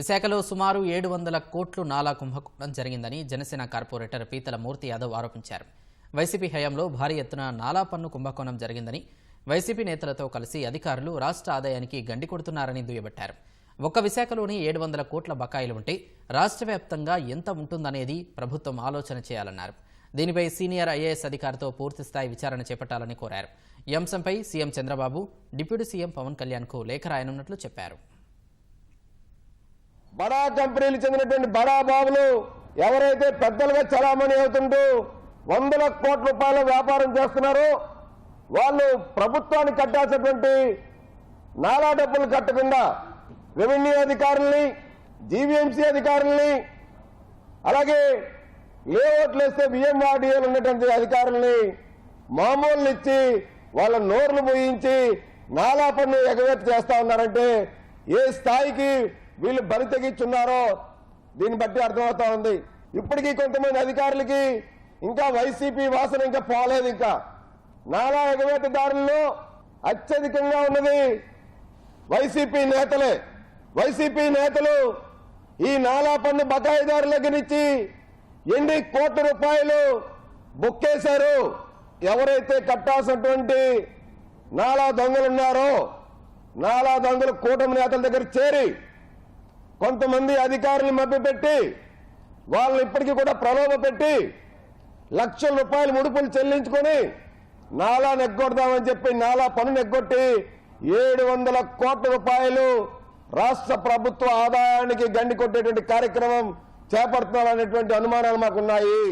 విశాఖలో సుమారు ఏడు వందల కోట్లు నాలా కుంభకోణం జరిగిందని జనసేన కార్పొరేటర్ పీతల మూర్తి యాదవ్ ఆరోపించారు. వైసీపీ హయాంలో భారీ ఎత్తున నాలా పన్ను కుంభకోణం జరిగిందని వైసీపీ నేతలతో కలిసి అధికారులు రాష్ట్ర ఆదాయానికి గండి కొడుతున్నారని దుయ్యబట్టారు. ఒక్క విశాఖలోని ఏడు వందల కోట్ల బకాయిలు ఉంటే రాష్ట్ర వ్యాప్తంగా ఎంత ఉంటుందనేది ప్రభుత్వం ఆలోచన చేయాలన్నారు. దీనిపై సీనియర్ ఐఏఎస్ అధికారితో పూర్తిస్థాయి విచారణ చేపట్టాలని కోరారు. ఈ అంశంపై CM Chandrababu deputy CM Pawan కళ్యాణ్కు లేఖ రాయనున్నట్లు చెప్పారు. బడా కంపెనీలు చెందినటువంటి బడా బాబులు ఎవరైతే పెద్దలుగా చలామణి అవుతుంటూ వందల కోట్ల రూపాయల వ్యాపారం చేస్తున్నారో వాళ్ళు ప్రభుత్వానికి కట్టాల్సినటువంటి నాలా డబ్బులు కట్టకుండా రెవెన్యూ అధికారుల్ని జీవీఎంసీ అధికారుల్ని అలాగే లేఅవుట్లు వేస్తే బిఎంఆర్డీఏలు ఉన్నటువంటి అధికారుల్ని మామూలు ఇచ్చి వాళ్ళ నోర్లు మూయించి నాలా పన్ను ఎగవేత చేస్తా ఉన్నారంటే ఏ స్థాయికి వీళ్ళు బరి తెగించున్నారో దీన్ని బట్టి అర్థమవుతా ఉంది. ఇప్పటికీ కొంతమంది అధికారులకి ఇంకా వైసీపీ వాసన ఇంకా పోలేదు ఇంకా. నాలా ఎగవేతదారుల్లో అత్యధికంగా ఉన్నది వైసీపీ నేతలే. వైసీపీ నేతలు ఈ నాలా పన్ను బకాయిదారుల నుంచి ఎన్ని కోట్ల రూపాయలు బుక్కేశారు? ఎవరైతే కట్టాల్సినటువంటి నాలా దొంగలున్నారో నాలా దొంగలు కూటమి నేతల దగ్గర చేరి కొంతమంది అధికారులు మభ్యపెట్టి వాళ్ళని ఇప్పటికీ కూడా ప్రలోభ పెట్టి లక్షల రూపాయలు ముడుపులు చెల్లించుకొని నాలా నెగ్గొడదామని చెప్పి నాలా పన్ను నెగ్గొట్టి ఏడు వందల కోట్ల రూపాయలు రాష్ట్ర ప్రభుత్వ ఆదాయానికి గండి కొట్టేటువంటి కార్యక్రమం చేపడుతున్నారనేటువంటి అనుమానాలు మాకున్నాయి.